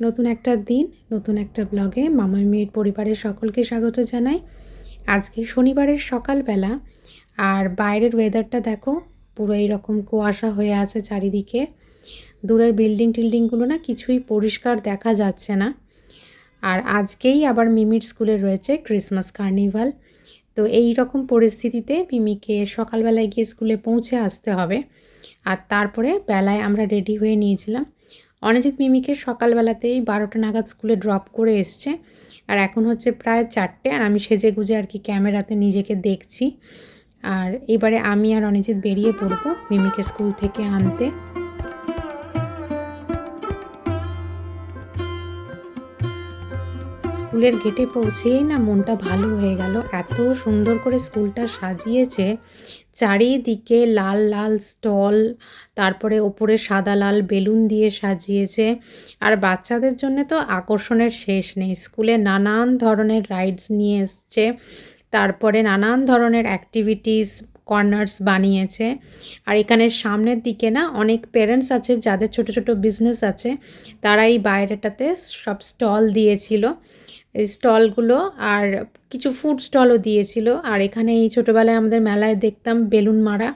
নতুন একটা দিন, নতুন একটা ব্লগে মামার মেয়ের পরিবারের সকলকে স্বাগত জানাই। আজকে শনিবারের সকালবেলা আর বাইরের ওয়েদারটা দেখো, পুরো এইরকম কুয়াশা হয়ে আছে চারিদিকে। দূরের বিল্ডিং টিল্ডিংগুলো না কিছুই পরিষ্কার দেখা যাচ্ছে না। আর আজকেই আবার মিমির স্কুলে রয়েছে ক্রিসমাস কার্নিভাল তো এই রকম পরিস্থিতিতে মিমিকে সকালবেলায় গিয়ে স্কুলে পৌঁছে আসতে হবে। আর তারপরে বেলায় আমরা রেডি হয়ে নিয়েছিলাম। অনিজিৎ মিমিকে সকালবেলাতেই বারোটা নাগাদ স্কুলে ড্রপ করে এসছে। আর এখন হচ্ছে প্রায় চারটে, আর আমি সেজে গুজে আর কি ক্যামেরাতে নিজেকে দেখছি। আর এবারে আমি আর অনিজিৎ বেরিয়ে পড়ব মিমিকে স্কুল থেকে আনতে। স্কুলের গেটে পৌঁছেই না মনটা ভালো হয়ে গেল। এত সুন্দর করে স্কুলটা সাজিয়েছে। চারিদিকে লাল লাল স্টল, তারপরে ওপরে সাদা, লাল বেলুন দিয়ে সাজিয়েছে। আর বাচ্চাদের জন্য তো আকর্ষণের শেষ নেই। স্কুলে নানান ধরনের রাইডস নিয়ে এসছে। তারপরে নানান ধরনের অ্যাক্টিভিটিস, কর্নার্স বানিয়েছে। আর এখানে সামনের দিকে না অনেক পেরেন্টস আছে, যাদের ছোট ছোট বিজনেস আছে। তারা এই বাইরেটাতে সব স্টল দিয়েছিল। স্টলগুলো আর কিছু ফুড স্টলও দিয়েছিল। আর এখানে এই ছোটোবেলায় আমাদের মেলায় দেখতাম বেলুন মারা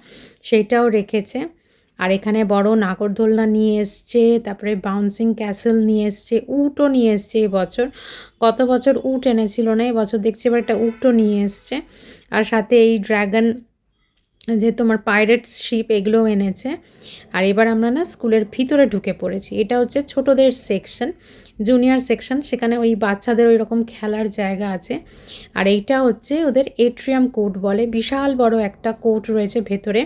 সেইটাও রেখেছে। আর এখানে বড় নাগরদোলনা নিয়ে এসছে, তারপরে বাউন্সিং ক্যাসেল নিয়ে এসছে, উটও নিয়ে এসছে এবছর গত বছর উট এনেছিল না এবছর দেখছি এবার একটা উটও নিয়ে এসছে। আর সাথে এই ড্র্যাগন যে তোমার পাইরেটস শিপ এগুলোও এনেছে। আর এবার আমরা না স্কুলের ভিতরে ঢুকে পড়েছি। এটা হচ্ছে ছোটদের সেকশন জুনিয়র সেকশন সেখানে ওই বাচ্চাদের ওই রকম খেলার জায়গা আছে। আর এইটা হচ্ছে ওদের এট্রিয়াম কোর্ট বলে। বিশাল বড় একটা কোর্ট রয়েছে ভেতরে,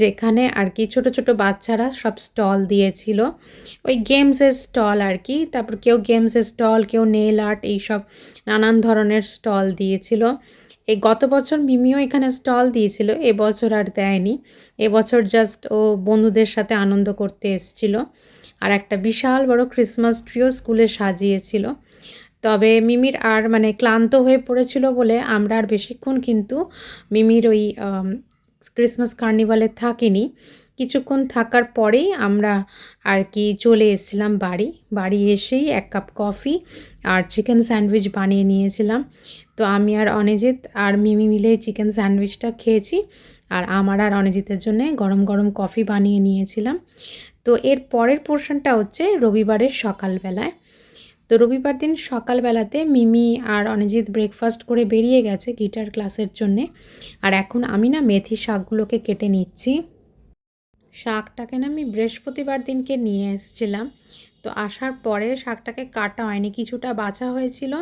যেখানে আর কি ছোট ছোট বাচ্চারা সব স্টল দিয়েছিল। ওই গেমসের স্টল আর কি। তারপর কেউ গেমসের স্টল কেউ নেল আর্ট এইসব নানান ধরনের স্টল দিয়েছিল। এই গত বছর মিমিও এখানে স্টল দিয়েছিল, এবছর আর দেয়নি। এবছর জাস্ট ও বন্ধুদের সাথে আনন্দ করতে এসছিল। আর একটা বিশাল বড় ক্রিসমাস ট্রিও স্কুলে সাজিয়েছিল। তবে মিমির আর মানে ক্লান্ত হয়ে পড়েছিল বলে আমরা আর বেশিক্ষণ কিন্তু মিমির ওই ক্রিসমাস কার্নিভালে থাকিনি। কিছুক্ষণ থাকার পরেই আমরা আর কি চলে এসেছিলাম বাড়ি। বাড়ি এসেই এক কাপ কফি আর চিকেন স্যান্ডউইচ বানিয়ে নিয়েছিলাম। তো আমি আর অনিজিৎ আর মিমি মিলে চিকেন স্যান্ডউইচটা খেয়েছি। আর আমার আর অনিজিতের জন্যে গরম গরম কফি বানিয়ে নিয়েছিলাম। তো এর পরের পোর্শনটা হচ্ছে রবিবারের সকালবেলায়। তো রবিবার দিন সকালবেলাতে মিমি আর অনিজিৎ ব্রেকফাস্ট করে বেরিয়ে গেছে গিটার ক্লাসের জন্যে। আর এখন আমি না মেথি শাকগুলোকে কেটে নিচ্ছি। শাকটাকে না আমি বৃহস্পতিবার দিনকে নিয়ে এসেছিলাম। তো আসার পরে শাকটাকে কাটা হয়নি, কিছুটা বাছা হয়েছিল।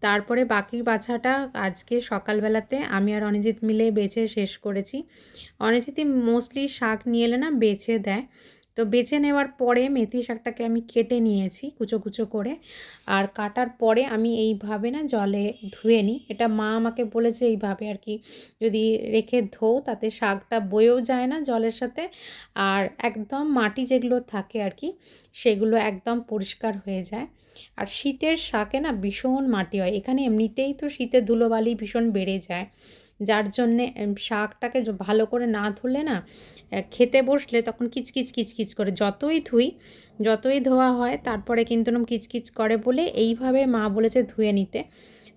তারপরে বাকি বাছাটা আজকে সকালবেলাতে আমি আর অনিজিৎ মিলে বেছে শেষ করেছি। অনিজিৎই মোস্টলি শাক নিয়ে এলে না বেছে দেয়। তো বেছে নেওয়ার পরে মেথি শাকটাকে আমি কেটে নিয়েছি কুচো কুচো করে। আর কাটার পরে আমি এইভাবে না জলে ধুয়ে নিই। এটা মা আমাকে বলেছে এইভাবে আর কি। যদি রেখে ধোও তাতে শাকটা বয়েও যায় না জলের সাথে। আর একদম মাটি যেগুলো থাকে আর কি, সেগুলো একদম পরিষ্কার হয়ে যায়। আর শীতের শাকে না ভীষণ মাটি হয়। এখানে এমনিতেই তো শীতের ধুলোবালি ভীষণ বেড়ে যায়। যার জন্যে শাকটাকে ভালো করে না ধুলে না খেতে বসলে তখন কিচকিচ কিচকিচ করে। যতই ধুই, যতই ধোয়া হয়, তারপরে কিন্তু এরকম কিচকিচ করে বলে এইভাবে মা বলেছে ধুয়ে নিতে।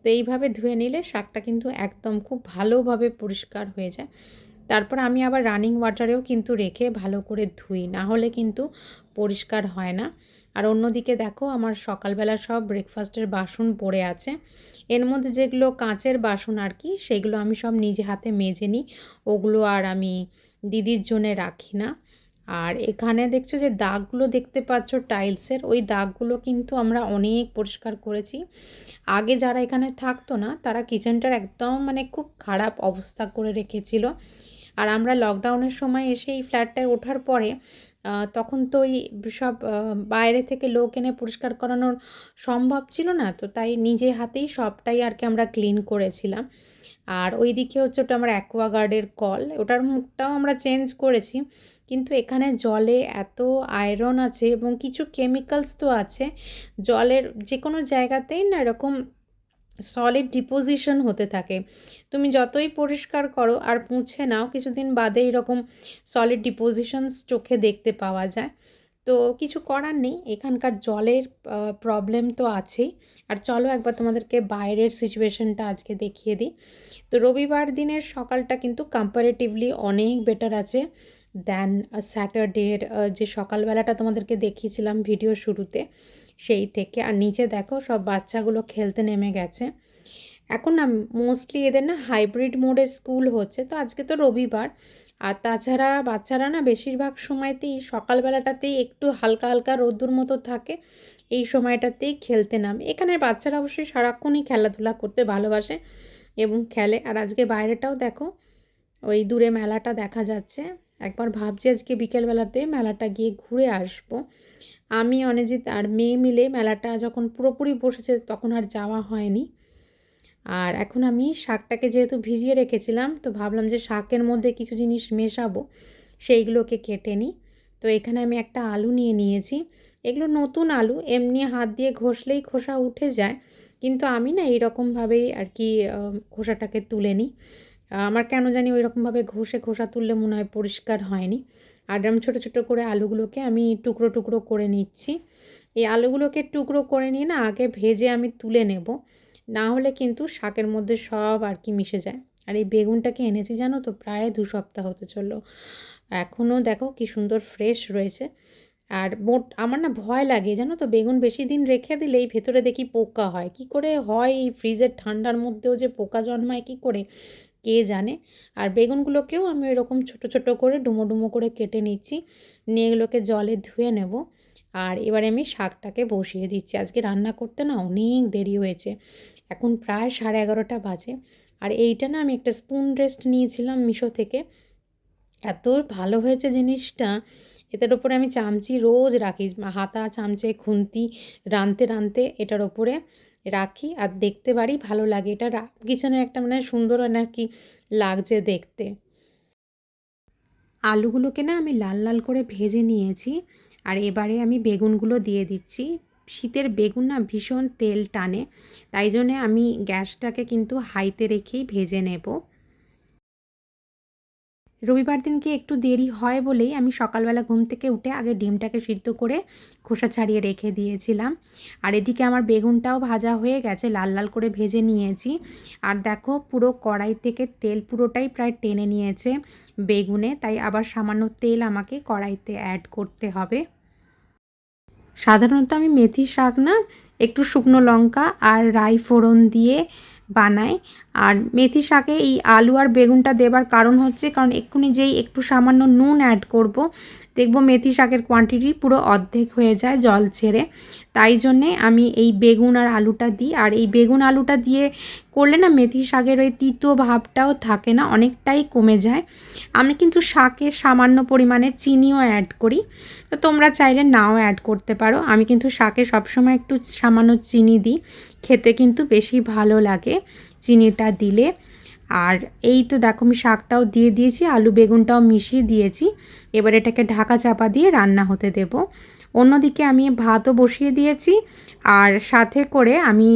তো এইভাবে ধুয়ে নিলে শাকটা কিন্তু একদম খুব ভালোভাবে পরিষ্কার হয়ে যায়। তারপর আমি আবার রানিং ওয়াটারেও কিন্তু রেখে ভালো করে ধুই, না হলে কিন্তু পরিষ্কার হয় না। আর অন্যদিকে দেখো আমার সকালবেলা সব ব্রেকফাস্টের বাসন পড়ে আছে। এর মধ্যে যেগুলো কাঁচের বাসন আর কি, সেগুলো আমি সব নিজে হাতে মেজে নিই। ওগুলো আর আমি দিদির জন্যে রাখি না। আর এখানে দেখছ যে দাগগুলো দেখতে পাচ্ছ টাইলসের, ওই দাগগুলো কিন্তু আমরা অনেক পরিষ্কার করেছি। আগে যারা এখানে থাকতো না, তারা কিচেনটার একদম মানে খুব খারাপ অবস্থা করে রেখেছিল। আর আমরা লকডাউনের সময় এসে এই ফ্ল্যাটটায় ওঠার পরে তখন তো ওই সব বাইরে থেকে লোক এনে পরিষ্কার করানোর সম্ভব ছিল না, তো তাই নিজে হাতেই সবটাই আর কি আমরা ক্লিন করেছিলাম। আর ওই দিকে হচ্ছে ওটা আমার অ্যাকোয়াগার্ডের কল, ওটার মুখটাও আমরা চেঞ্জ করেছি, কিন্তু এখানে জলে এত আয়রন আছে এবং কিছু কেমিক্যালস তো আছে, জলের যে কোনো জায়গাতেই না এরকম সলিড ডিপোজিশন হতে থাকে। তুমি যতই পরিষ্কার করো আর পুঁছে নাও, কিছুদিন বাদে এরকম সলিড ডিপোজিশনস চোখে দেখতে পাওয়া যায়। তো কিছু করার নেই, এখানকার জলের প্রবলেম তো আছেই। আর চলো একবার তোমাদেরকে বাইরের সিচুয়েশনটা আজকে দেখিয়ে দিই। তো রবিবার দিনের সকালটা কিন্তু কম্পারেটিভলি অনেক বেটার আছে দেন স্যাটারডের যে সকালবেলাটা তোমাদেরকে দেখিয়েছিলাম ভিডিও শুরুতে। সেই থেকে। আর নিচে দেখো সব বাচ্চাগুলো খেলতে নেমে গেছে। এখন না মোস্টলি এদের না হাইব্রিড মোডে স্কুল হচ্ছে। তো আজকে তো রবিবার। আর তাছাড়া বাচ্চারা না বেশিরভাগ সময়তেই সকালবেলাটাতেই একটু হালকা হালকা রোদ্দুর মতো থাকে। এই সময়টাতেই খেলতে নামে। এখানের বাচ্চারা অবশ্যই সারাক্ষণই খেলাধুলা করতে ভালোবাসে এবং খেলে। আর আজকে বাইরেটাও দেখো, ওই দূরে মেলাটা দেখা যাচ্ছে। একবার ভাবছি আজকে বিকেলবেলাতে মেলাটা গিয়ে ঘুরে আসব। আমি, অনেজিৎ আর মেয়ে মিলে মেলাটা যখন পুরোপুরি বসেছে তখন আর যাওয়া হয়নি। আর এখন আমি শাকটাকে যেহেতু ভিজিয়ে রেখেছিলাম, তো ভাবলাম যে শাকের মধ্যে কিছু জিনিস মেশাবো, সেইগুলোকে কেটে নিই। তো এখানে আমি একটা আলু নিয়ে নিয়েছি। এগুলো নতুন আলু, এমনি হাত দিয়ে ঘষলেই খোসা উঠে যায়, কিন্তু আমি না এইরকমভাবেই আর কি খোসাটাকে তুলে নিই। আমার কেন জানি ওই রকমভাবে ঘষে খোসা তুললে মনে হয় পরিষ্কার হয়নি। আর এরম ছোটো ছোটো করে আলুগুলোকে আমি টুকরো টুকরো করে নিচ্ছি। এই আলুগুলোকে টুকরো করে নিয়ে না আগে ভেজে আমি তুলে নেব। না হলে কিন্তু শাকের মধ্যে সব আর কি মিশে যায়। আর এই বেগুনটাকে এনেছি জানো তো, প্রায় দু সপ্তাহ হতে চলল। এখনও দেখো কি সুন্দর ফ্রেশ রয়েছে। আর মোট আমার না ভয় লাগে, জানো তো, বেগুন বেশি দিন রেখে দিলে এই ভেতরে দেখি পোকা হয়। কি করে হয় এই ফ্রিজের ঠান্ডার মধ্যেও যে পোকা জন্মায়, কি করে? কে জানে? আর বেগুনগুলোকেও আমি এরকম ছোট ছোট করে ডুমো ডুমো করে কেটে নিচ্ছি। নিয়ে এগুলোকে জলে ধুয়ে নেব। আর এবারে আমি শাকটাকে বসিয়ে দিচ্ছি। আজকে রান্না করতে না অনেক দেরি হয়েছে। এখন প্রায় সাড়ে এগারোটা বাজে। আর এইটা না আমি একটা স্পুন রেস্ট নিয়েছিলাম মিশো থেকে। এত ভালো হয়েছে জিনিসটা। এটার ওপরে আমি চামচি রোজ রাখি। হাতা, চামচে, খুন্তি রানতে রানতে এটার ওপরে রাখি আর দেখতে পারি ভালো লাগে। এটা কিচেনে একটা মানে সুন্দর আর কি লাগছে দেখতে। আলুগুলোকে না আমি লাল লাল করে ভেজে নিয়েছি আর এবারে আমি বেগুনগুলো দিয়ে দিচ্ছি। শীতের বেগুন না ভীষণ তেল টানে, তাই জন্যে আমি গ্যাসটাকে কিন্তু হাইতে রেখেই ভেজে নেব। রবিবার দিনকে একটু দেরি হয় বলেই আমি সকালবেলা ঘুম থেকে উঠে আগে ডিমটাকে সিদ্ধ করে খোসা ছাড়িয়ে রেখে দিয়েছিলাম। আর এদিকে আমার বেগুনটাও ভাজা হয়ে গেছে, লাল লাল করে ভেজে নিয়েছি। আর দেখো, পুরো কড়াই থেকে তেল পুরোটাই প্রায় টেনে নিয়েছে বেগুনে, তাই আবার সামান্য তেল আমাকে কড়াইতে অ্যাড করতে হবে। সাধারণত আমি মেথি শাক না, একটু শুকনো লঙ্কা আর রাই ফোড়ন দিয়ে বানাই। আর মেথি শাকে এই আলু আর বেগুনটা দেবার কারণ হচ্ছে, কারণ এক্ষুনি যেই একটু সামান্য নুন অ্যাড করব, দেখব মেথি শাকের কোয়ান্টিটি পুরো অর্ধেক হয়ে যায় জল ছেড়ে। তাই জন্যে আমি এই বেগুন আর আলুটা দিই। আর এই বেগুন আলুটা দিয়ে করলে না মেথি শাকের ওই তিতো ভাবটাও থাকে না, অনেকটাই কমে যায়। আমি কিন্তু শাকে সামান্য পরিমাণে চিনিও অ্যাড করি। তো তোমরা চাইলে নাও অ্যাড করতে পারো। আমি কিন্তু শাকে সবসময় একটু সামান্য চিনি দিই, খেতে কিন্তু বেশি ভালো লাগে। চিনিটা দিলে। আর এই তো দেখো আমি শাকটাও দিয়ে দিয়েছি, আলু বেগুনটাও মিশিয়ে দিয়েছি। এবার এটাকে ঢাকা চাপা দিয়ে রান্না হতে দেব। অন্যদিকে আমি ভাতও বসিয়ে দিয়েছি। আর সাথে করে আমি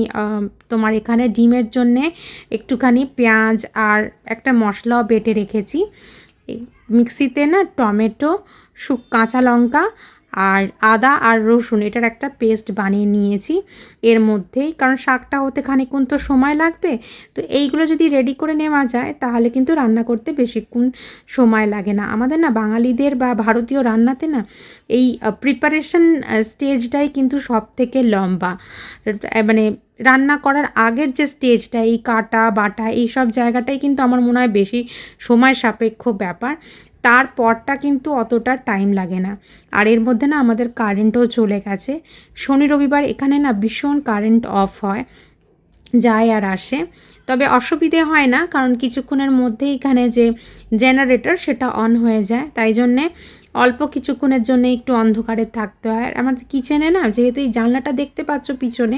তোমার এখানে ডিমের জন্যে একটুখানি পেঁয়াজ আর একটা মশলাও বেটে রেখেছি। মিক্সিতে না টমেটো শুক কাঁচা লঙ্কা আর আদা আর রসুন এটার একটা পেস্ট বানিয়ে নিয়েছি এর মধ্যেই। কারণ শাকটা হতে খানিকক্ষণ তো সময় লাগবে। তো এইগুলো যদি রেডি করে নেওয়া যায়, তাহলে কিন্তু রান্না করতে বেশিক্ষণ সময় লাগে না। আমাদের না বাঙালিদের বা ভারতীয় রান্নাতে না এই প্রিপারেশন স্টেজটাই কিন্তু সব থেকে লম্বা মানে রান্না করার আগের যে স্টেজটা এই কাটা, বাটা এই সব জায়গাটাই কিন্তু আমার মনে হয় বেশি সময় সাপেক্ষ ব্যাপার। তারপরটা কিন্তু অতটা টাইম লাগে না। আর এর মধ্যে না আমাদের কারেন্টও চলে গেছে। শনি রবিবার এখানে না ভীষণ কারেন্ট অফ হয়, যায় আর আসে। তবে অসুবিধে হয় না, কারণ কিছুক্ষণের মধ্যে এখানে যে জেনারেটর সেটা অন হয়ে যায়। তাই জন্যে অল্প কিছুক্ষণের জন্য একটু অন্ধকারে থাকতে হয়। আর আমাদের কিচেনে না, যেহেতু এই জানলাটা দেখতে পাচ্ছ পিছনে,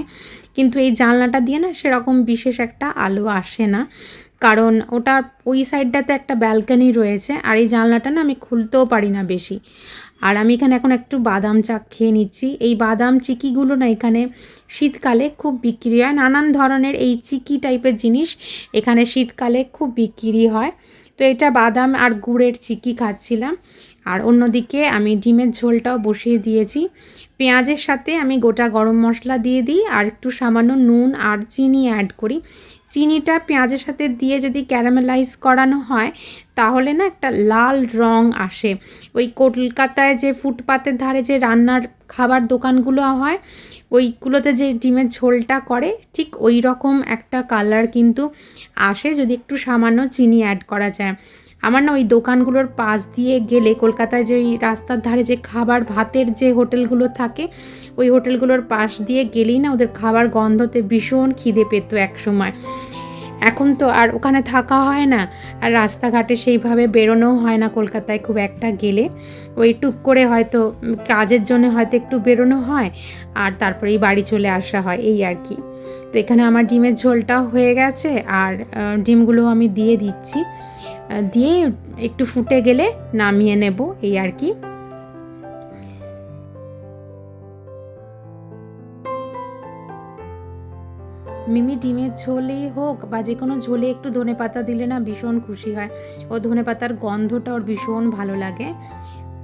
কিন্তু এই জানলাটা দিয়ে না সেরকম বিশেষ একটা আলো আসে না। কারণ ওটা ওই সাইডটাতে একটা ব্যালকানি রয়েছে, আর এই জানলাটা না আমি খুলতেও পারি না বেশি। আর আমি এখানে এখন একটু বাদাম চা খেয়ে নিচ্ছি। এই বাদাম চিকিগুলো না এখানে শীতকালে খুব বিক্রি হয়। নানান ধরনের এই চিকি টাইপের জিনিস এখানে শীতকালে খুব বিক্রি হয়। তো এটা বাদাম আর গুড়ের চিকি খাচ্ছিলাম। আর অন্যদিকে আমি ডিমের ঝোলটাও বসিয়ে দিয়েছি। পেঁয়াজের সাথে আমি গোটা গরম মশলা দিয়ে দিই, আর একটু সামান্য নুন আর চিনি অ্যাড করি। চিনিটা পেঁয়াজের সাথে দিয়ে যদি ক্যারামেলাইজ করানো হয়, তাহলে না একটা লাল রং আসে। ওই কলকাতায় যে ফুটপাতের ধারে যে রান্নার খাবার দোকানগুলো হয়, ওইগুলোতে যে ডিমের ঝোলটা করে, ঠিক ওই রকম একটা কালার কিন্তু আসে যদি একটু সামান্য চিনি অ্যাড করা যায়। আমার না ওই দোকানগুলোর পাশ দিয়ে গেলে কলকাতায় যে ওই রাস্তার ধারে যে খাবার, ভাতের যে হোটেলগুলো থাকে, ওই হোটেলগুলোর পাশ দিয়ে গেলেই না ওদের খাবার গন্ধতে ভীষণ খিদে পেত এক সময়। এখন তো আর ওখানে থাকা হয় না, আর রাস্তাঘাটে সেইভাবে বেরোনোও হয় না কলকাতায় খুব একটা গেলে। ওই টুক করে হয়তো কাজের জন্য হয়তো একটু বেরোনো হয়, আর তারপরেই বাড়ি চলে আসা হয়, এই আর কি। তো এখানে আমার ডিমের ঝোলটাও হয়ে গেছে, আর ডিমগুলো আমি দিয়ে দিচ্ছি। দিয়ে একটু ফুটে গেলে নামিয়ে নেব এই আর কি। মিমি ডিমের ঝোলেই হোক বা যে কোনো ঝোলে একটু ধনে পাতা দিলে না ভীষণ খুশি হয়। ও ধনে পাতার গন্ধটা ওর ভীষণ ভালো লাগে।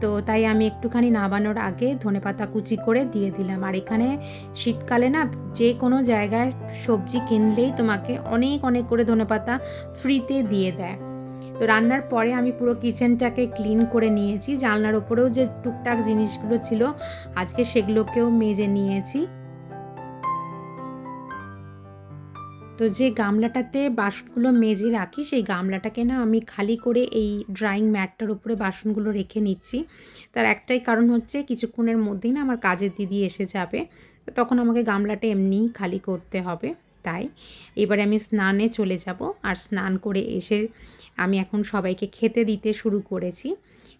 তো তাই আমি একটুখানি নাবানোর আগে ধনে পাতা কুচি করে দিয়ে দিলাম। আর এখানে শীতকালে না যে কোনো জায়গায় সবজি কিনলেই তোমাকে অনেক অনেক করে ধনে পাতা ফ্রিতে দিয়ে দেয়। তো রান্নার পরে আমি পুরো কিচেনটাকে ক্লিন করে নিয়েছি। জানলার ওপরেও যে টুকটাক জিনিসগুলো ছিল, আজকে সেগুলোকেও মেজে নিয়েছি। তো যে গামলাটাতে বাসনগুলো মেজে রাখি, সেই গামলাটাকে না আমি খালি করে এই ড্রয়িং ম্যাটটার উপরে বাসনগুলো রেখে নিচ্ছি। তার একটাই কারণ হচ্ছে, কিছুক্ষণের মধ্যেই না আমার কাজের দিদি এসে যাবে। তখন আমাকে গামলাটা এমনিই খালি করতে হবে। তাই। এবারে আমি স্নানে চলে যাব আর স্নান করে এসে আমি এখন সবাইকে খেতে দিতে শুরু করেছি।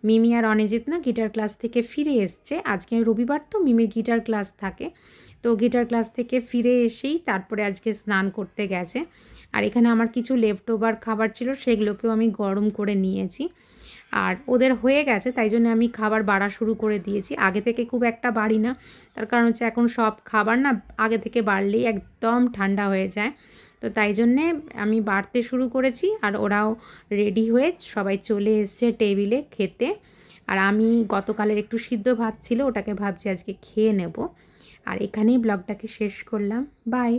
মিমি আর অনিজিৎ না গিটার ক্লাস থেকে ফিরে এসছে। আজকে রবিবার তো মিমির গিটার ক্লাস থাকে। তো গিটার ক্লাস থেকে ফিরে এসেই তারপরে আজকে স্নান করতে গেছে। আর এখানে আমার কিছু লেফট ওভার খাবার ছিল, সেগুলোকেও আমি গরম করে নিয়েছি। আর ওদের হয়ে গেছে, তাই জন্য আমি খাবার বাড়া শুরু করে দিয়েছি। আগে থেকে খুব একটা বাড়ি না, তার কারণ হচ্ছে এখন সব খাবার না আগে থেকে বাড়লেই একদম ঠান্ডা হয়ে যায়। তো তাই জন্যে আমি বাড়তে শুরু করেছি আর ওরাও রেডি হয়ে সবাই চলে এসছে টেবিলে খেতে। আর আমি গতকালের একটু সিদ্ধ ভাত ছিল, ওটাকে ভাবছি আজকে খেয়ে নেব। আর এখানেই ব্লগটাকে শেষ করলাম। বাই।